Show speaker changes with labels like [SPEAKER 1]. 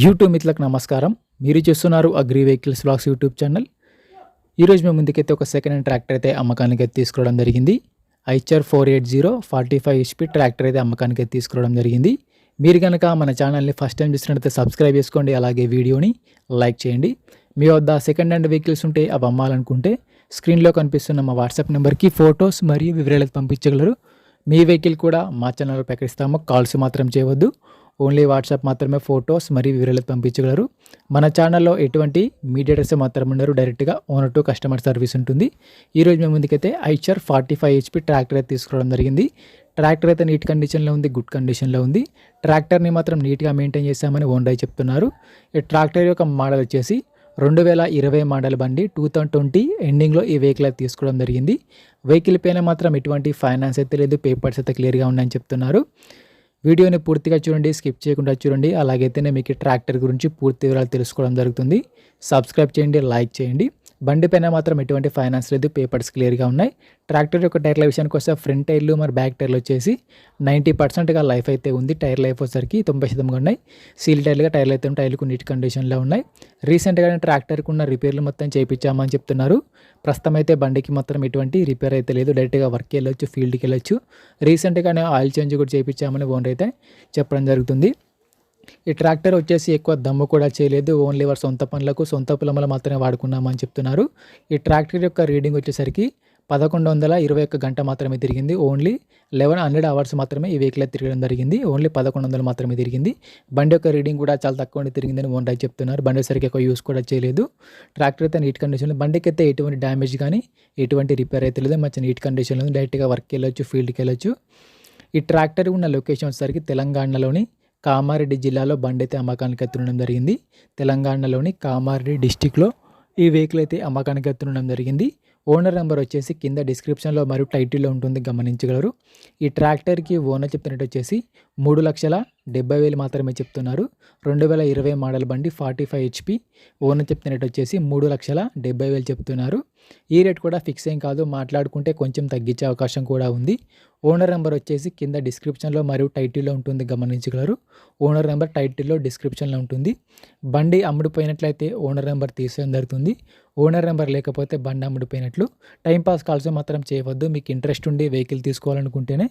[SPEAKER 1] YouTube మిత్రులకు నమస్కారం. మీరు చూస్తున్నారు agri vehicles blogs YouTube channel. ఈరోజు మేము ముందుకైతే ఒక సెకండ్ హ్యాండ్ ట్రాక్టర్ అయితే అమ్మకానికి అయితే తీసుకురావడం జరిగింది. Eicher four eight zero forty five HP tractor అయితే అమ్మకానికి అయితే తీసుకురావడం జరిగింది. మీరు కనుక మన ఛానల్ని ఫస్ట్ టైం చూసినట్టయితే సబ్స్క్రైబ్ చేసుకోండి అలాగే వీడియోని లైక్ చేయండి. మీ వద్ద సెకండ్ హ్యాండ్ వెహికల్స్ ఉంటే అవి అమ్మాలనుకుంటే స్క్రీన్లో కనిపిస్తున్న మా వాట్సాప్ నెంబర్కి ఫొటోస్ మరియు వివరాలు పంపించగలరు. మీ వెహికల్ కూడా మా ఛానల్లో ప్రకటిస్తాము. కాల్స్ మాత్రం చేయవద్దు. ఓన్లీ వాట్సాప్ మాత్రమే ఫొటోస్ మరియు వివరాలు పంపించగలరు. మన ఛానల్లో ఎటువంటి మీడియేటర్స్ మాత్రం ఉండరు. డైరెక్ట్గా ఓనర్ టు కస్టమర్ సర్వీస్ ఉంటుంది. ఈరోజు మేము ముందుకైతే Eicher forty five HP tractor అయితే తీసుకోవడం జరిగింది. ట్రాక్టర్ అయితే నీట్ కండిషన్లో ఉంది గుడ్ కండిషన్లో ఉంది. ట్రాక్టర్ని మాత్రం నీట్గా మెయింటైన్ చేశామని ఓనర్ చెప్తున్నారు. ఈ ట్రాక్టర్ యొక్క మోడల్ వచ్చేసి రెండు వేల ఇరవై మోడల్ బండి టూ థౌసండ్ ట్వంటీ ఎండింగ్లో ఈ వెహికల్ అయితే తీసుకోవడం జరిగింది. వెహికల్ పైన మాత్రం ఎటువంటి ఫైనాన్స్ అయితే లేదు పేపర్స్ అయితే క్లియర్గా ఉన్నాయని చెప్తున్నారు. వీడియోని పూర్తిగా చూడండి స్కిప్ చేయకుండా చూడండి. అలాగైతేనే మీకు ట్రాక్టర్ గురించి పూర్తి వివరాలు తెలుసుకోవడం జరుగుతుంది. సబ్స్క్రైబ్ చేయండి లైక్ చేయండి. బండి పైన మాత్రం ఎటువంటి ఫైనాన్స్ లేదు పేపర్స్ క్లియర్గా ఉన్నాయి. ట్రాక్టర్ యొక్క టైర్ల విషయానికి వస్తే ఫ్రంట్ టైర్లు మరి బ్యాక్ టైర్లు వచ్చేసి నైంటీ పర్సెంట్గా లైఫ్ అయితే ఉంది. టైర్ లైఫ్ వచ్చేసరికి తొంభై శాతంగా ఉన్నాయి. సీల్ టైర్లుగా టైర్లు అయితే టైర్లకు నీట్ కండిషన్లో ఉన్నాయి. రీసెంట్గా ట్రాక్టర్కి ఉన్న రిపేర్లు మొత్తం చేయించామని చెప్తున్నారు. ప్రస్తుతం అయితే బండికి మాత్రం ఎటువంటి రిపేర్ అయితే లేదు. డైరెక్ట్గా వర్క్కి వెళ్ళొచ్చు ఫీల్డ్కి వెళ్ళొచ్చు. రీసెంట్గానే ఆయిల్ చేంజ్ కూడా చేయించామని ఓనర్ అయితే చెప్పడం జరుగుతుంది. ఈ ట్రాక్టర్ వచ్చేసి ఎక్కువ దమ్ము కూడా చేయలేదు. ఓన్లీ వారి సొంత పనులకు సొంత పొలములు మాత్రమే వాడుకున్నామని చెప్తున్నారు. ఈ ట్రాక్టర్ యొక్క రీడింగ్ వచ్చేసరికి పదకొండు వందల ఇరవై ఒక్క గంట మాత్రమే తిరిగింది. ఓన్లీ లెవెన్ హండ్రెడ్ అవర్స్ మాత్రమే ఈ వెహికల్ తిరగడం జరిగింది. ఓన్లీ పదకొండు వందలు మాత్రమే తిరిగింది. బండి యొక్క రీడింగ్ కూడా చాలా తక్కువ తిరిగిందని ఓన్ రైట్ చెప్తున్నారు. బండి సరికి ఎక్కువ యూస్ కూడా చేయలేదు. ట్రాక్టర్ అయితే నీట్ కండిషన్లో బండికి అయితే ఎటువంటి డ్యామేజ్ కానీ ఎటువంటి రిపేర్ అయితే లేదు. మంచి నీట్ కండిషన్లో డైరెక్ట్గా వర్క్కి వెళ్ళొచ్చు ఫీల్డ్కి వెళ్ళొచ్చు. ఈ ట్రాక్టర్ ఉన్న లొకేషన్ వచ్చేసరికి తెలంగాణలోని కామారెడ్డి జిల్లాలో బండి అయితే అమ్మకానికి ఎత్తుండడం జరిగింది. తెలంగాణలోని కామారెడ్డి డిస్టిక్లో ఈ వెహికల్ అయితే అమ్మకానికి ఎత్తుండడం జరిగింది. ఓనర్ నెంబర్ వచ్చేసి కింద డిస్క్రిప్షన్లో మరియు టైటిల్లో ఉంటుంది గమనించగలరు. ఈ ట్రాక్టర్కి ఓనర్ చెప్పినట్టు వచ్చేసి మూడు లక్షల డెబ్బై వేలు మాత్రమే చెప్తున్నారు. రెండు వేల ఇరవై మోడల్ బండి ఫార్టీ ఫైవ్ హెచ్పి ఓనర్ చెప్తున్నట్టు వచ్చేసి మూడు లక్షల డెబ్బై వేలు చెప్తున్నారు. ఈ రేట్ కూడా ఫిక్స్ ఏం కాదు. మాట్లాడుకుంటే కొంచెం తగ్గించే అవకాశం కూడా ఉంది. ఓనర్ నెంబర్ వచ్చేసి కింద డిస్క్రిప్షన్లో మరియు టైటిల్లో ఉంటుంది. గమనించగలరు. ఓనర్ నెంబర్ టైటిల్లో డిస్క్రిప్షన్లో ఉంటుంది. బండి అమ్ముడుపోయినట్లయితే ఓనర్ నెంబర్ తీసేయడం జరుగుతుంది. ఓనర్ నెంబర్ లేకపోతే బండి అమ్ముడిపోయినట్లు. టైంపాస్ కాల్స్ మాత్రం చేయవద్దు. మీకు ఇంట్రెస్ట్ ఉండి వెహికల్ తీసుకోవాలనుకుంటేనే